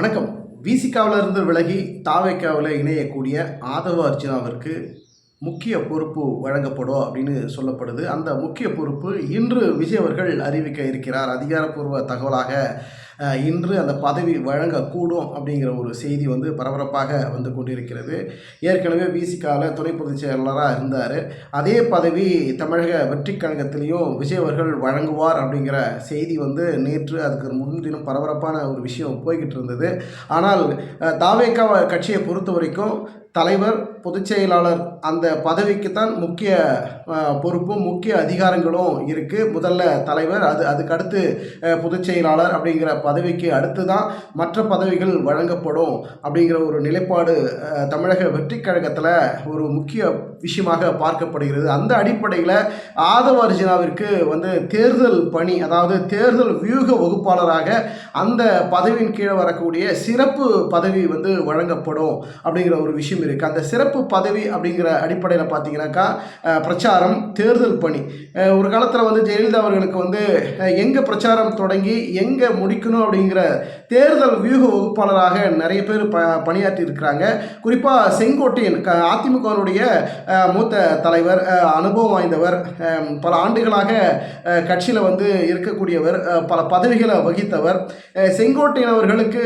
வணக்கம். விசிகாவில் இருந்து விலகி தாவேக்காவில் இணையக்கூடிய ஆதவ அர்ஜுனாவிற்கு முக்கிய பொறுப்பு வழங்கப்படும் அப்படின்னு சொல்லப்படுது. அந்த முக்கிய பொறுப்பு இன்று விஜய் அவர்கள் அறிவிக்க இருக்கிறார். அதிகாரப்பூர்வ தகவலாக இன்று அந்த பதவி வழங்கக்கூடும் அப்படிங்கிற ஒரு செய்தி வந்து பரபரப்பாக வந்து கொண்டிருக்கிறது. ஏற்கனவே விசிகாவில் துணை பொதுச் செயலாளராக இருந்தார். அதே பதவி தமிழக வெற்றிக் கழகத்திலையும் விஜய் அவர்கள் வழங்குவார் அப்படிங்கிற செய்தி வந்து நேற்று அதுக்கு முன்தினம் பரபரப்பான ஒரு விஷயம் போய்கிட்டு இருந்தது. ஆனால் தாவேக்கா கட்சியை பொறுத்த வரைக்கும் தலைவர் பொதுச் செயலாளர் அந்த பதவிக்கு தான் முக்கிய பொறுப்பும் முக்கிய அதிகாரங்களும் இருக்குது முதல்ல தலைவர் அது அதுக்கடுத்து அஹ், பொதுச் செயலாளர் அப்படிங்கிற பதவிக்கு அடுத்து தான் மற்ற பதவிகள் வழங்கப்படும் அப்படிங்கிற ஒரு நிலைப்பாடு தமிழக வெற்றிக் கழகத்தில் ஒரு முக்கிய விஷயமாக பார்க்கப்படுகிறது. அந்த அடிப்படையில் ஆதவ அர்ஜுனாவிற்கு வந்து தேர்தல் பணி அதாவது தேர்தல் வியூக வகுப்பாளராக அந்த பதவியின் கீழே வரக்கூடிய சிறப்பு பதவி வந்து வழங்கப்படும் அப்படிங்கிற ஒரு விஷயம் இருக்குது அந்த சிறப்பு பதவி அப்படிங்கிற அடிப்படையில் பார்த்தீங்கன்னாக்கா பிரச்சாரம் தேர்தல் பணி. ஒரு காலத்தில் வந்து ஜெயலலிதா அவர்களுக்கு வந்து எங்கே பிரச்சாரம் தொடங்கி எங்கே முடிக்கணும் அப்படிங்கிற தேர்தல் வியூக வகுப்பாளராக நிறைய பேர் ப பணியாற்றி இருக்கிறாங்க. குறிப்பாக செங்கோட்டையன் க அதிமுகவினுடைய மூத்த தலைவர் அனுபவம் வாய்ந்தவர் பல ஆண்டுகளாக கட்சியில் வந்து இருக்கக்கூடியவர் பல பதவிகளை வகித்தவர். செங்கோட்டையன் அவர்களுக்கு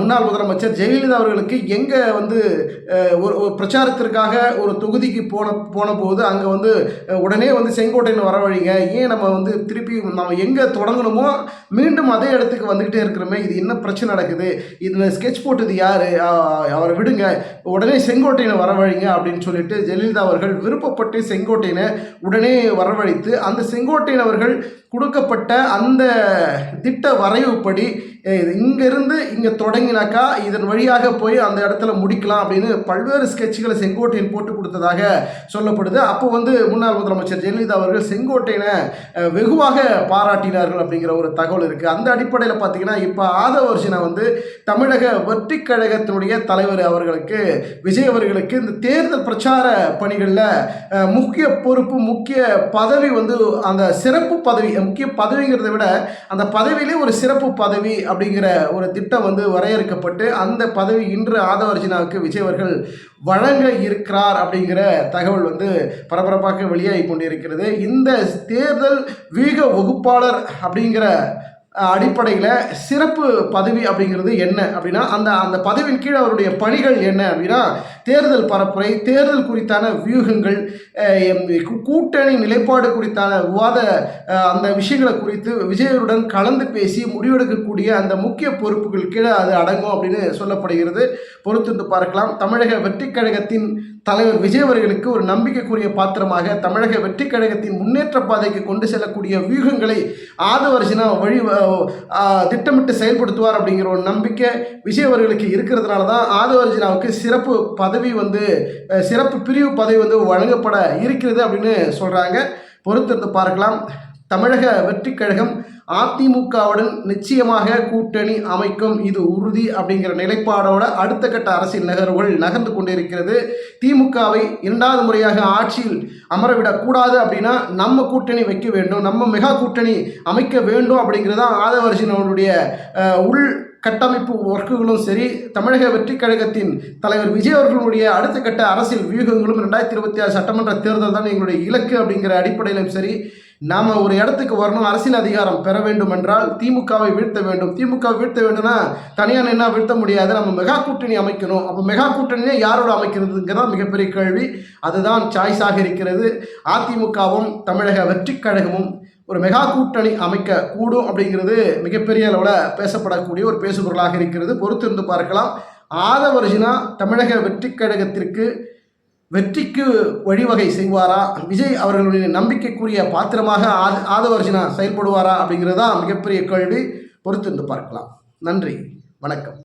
முன்னாள் முதலமைச்சர் ஜெயலலிதா அவர்களுக்கு எங்கே வந்து ஒரு ஒரு பிரச்சாரத்திற்காக ஒரு தொகுதிக்கு போன போன போது அங்கே வந்து உடனே வந்து செங்கோட்டையன் வரவழிங்க ஏன் நம்ம வந்து திருப்பி நம்ம எங்கே தொடங்கணுமோ மீண்டும் அதே இடத்துக்கு வந்துக்கிட்டே இருக்கிறோமே. இது என்ன பிரச்சனை நடக்குது? இதில் ஸ்கெட்ச் போட்டது யார்? அவரை விடுங்க. உடனே செங்கோட்டையனை வரவழிங்க அப்படின்னு சொல்லிட்டு ஜெயலலிதா அவர்கள் விருப்பப்பட்டு செங்கோட்டையனை உடனே வரவழைத்து அந்த செங்கோட்டையன் அவர்கள் கொடுக்கப்பட்ட அந்த திட்ட வரைவுப்படி அஹ், இங்கிருந்து இங்கே தொடங்கினாக்கா இதன் வழியாக போய் அந்த இடத்துல முடிக்கலாம். அப்படின்னு பல்வேறு ஸ்கெட்சுகளை செங்கோட்டையன் போட்டு கொடுத்ததாக சொல்லப்படுது. அப்போ வந்து முன்னாள் முதலமைச்சர் ஜெயலலிதா அவர்கள் செங்கோட்டையனை வெகுவாக பாராட்டினார்கள் அப்படிங்கிற ஒரு தகவல் இருக்குது அந்த அடிப்படையில் பார்த்தீங்கன்னா இப்போ ஆதவ வந்து தமிழக வெற்றிக் கழகத்தினுடைய தலைவர் அவர்களுக்கு விஜய் அவர்களுக்கு இந்த தேர்தல் பிரச்சார பணிகளில் முக்கிய பொறுப்பு முக்கிய பதவி வந்து அந்த சிறப்பு பதவி முக்கிய பதவிங்கிறத விட அந்த பதவியிலே ஒரு சிறப்பு பதவி அப்படிங்கிற ஒரு திட்டம் வந்து வரையறுக்கப்பட்டு அந்த பதவி இன்று ஆதவர்ஜினாவுக்கு விஜய் விஜய் அவர்கள் வழங்க இருக்கிறார் அப்படிங்கிற தகவல் வந்து பரபரப்பாக வெளியாகி கொண்டிருக்கிறது. இந்த தேர்தல் வீக வகுப்பாளர் அப்படிங்கிற அடிப்படையில் சிறப்பு பதவி அப்படிங்கிறது என்ன அப்படின்னா அந்த அந்த பதவியின் கீழே அவருடைய பணிகள் என்ன அப்படின்னா தேர்தல் பரப்புரை தேர்தல் குறித்தான வியூகங்கள் கூட்டணி நிலைப்பாடு குறித்தான விவாத அந்த விஷயங்களை குறித்து விஜயருடன் கலந்து பேசி முடிவெடுக்கக்கூடிய அந்த முக்கிய பொறுப்புகள் கீழே அது அடங்கும் அப்படின்னு சொல்லப்படுகிறது. பொறுத்திருந்து பார்க்கலாம். தமிழக வெற்றி கழகத்தின் தலைவர் விஜய் அவர்களுக்கு ஒரு நம்பிக்கைக்குரிய பாத்திரமாக தமிழக வெற்றிக் கழகத்தின் முன்னேற்ற பாதைக்கு கொண்டு செல்லக்கூடிய வியூகங்களை ஆதவரிசினா வழி திட்டமிட்டு செயல்படுத்துவார் அப்படிங்கிற ஒரு நம்பிக்கை விஜய் அவர்களுக்கு இருக்கிறதுனால தான் ஆதவரிசினாவுக்கு சிறப்பு பதவி வந்து சிறப்பு பிரிவு பதவி வந்து வழங்கப்பட இருக்கிறது அப்படின்னு சொல்கிறாங்க பொறுத்திருந்து பார்க்கலாம். தமிழக வெற்றிக் கழகம் அதிமுகவுடன் நிச்சயமாக கூட்டணி அமைக்கும் இது உறுதி அப்படிங்கிற நிலைப்பாடோட அடுத்த கட்ட அரசியல் நகர்வுகள் நகர்ந்து கொண்டிருக்கிறது. திமுகவை இரண்டாவது முறையாக ஆட்சியில் அமரவிடக்கூடாது அப்படின்னா நம்ம கூட்டணி வைக்க வேண்டும் நம்ம மெகா கூட்டணி அமைக்க வேண்டும் அப்படிங்கிறது தான் ஆதவர்ஜின் உள் கட்டமைப்பு ஒர்க்குகளும் சரி தமிழக வெற்றி கழகத்தின் தலைவர் விஜய் அவர்களுடைய அடுத்த கட்ட அரசியல் வியூகங்களும் ரெண்டாயிரத்தி இருபத்தி ஆறு சட்டமன்ற தேர்தல் தான் எங்களுடைய இலக்கு அப்படிங்கிற அடிப்படையிலும் சரி நாம் ஒரு இடத்துக்கு வரணும் அரசியல் அதிகாரம் பெற வேண்டும் என்றால் திமுகவை வீழ்த்த வேண்டும். திமுக வீழ்த்த வேண்டும்னா தனியாக என்ன வீழ்த்த முடியாது. நம்ம மெகா கூட்டணி அமைக்கணும். அப்போ மெகா கூட்டணியை யாரோட அமைக்கிறதுங்கிறதா மிகப்பெரிய கேள்வி. அதுதான் சாய்ஸாக இருக்கிறது. அதிமுகவும் தமிழக வெற்றிக் கழகமும் ஒரு மெகா கூட்டணி அமைக்க கூடும் அப்படிங்கிறது மிகப்பெரிய அளவில் பேசப்படக்கூடிய ஒரு பேசுபொருளாக இருக்கிறது. பொறுத்திருந்து பார்க்கலாம். ஆதவர்ஜினா தமிழக வெற்றிக் கழகத்திற்கு வெற்றிக்கு வழிவகை செய்வாரா? விஜய் அவர்களுடைய நம்பிக்கைக்குரிய பாத்திரமாக ஆத ஆதவர்ஜினா செயல்படுவாரா அப்படிங்கிறது தான் மிகப்பெரிய கேள்வி பொறுத்திருந்து பார்க்கலாம். நன்றி. வணக்கம்.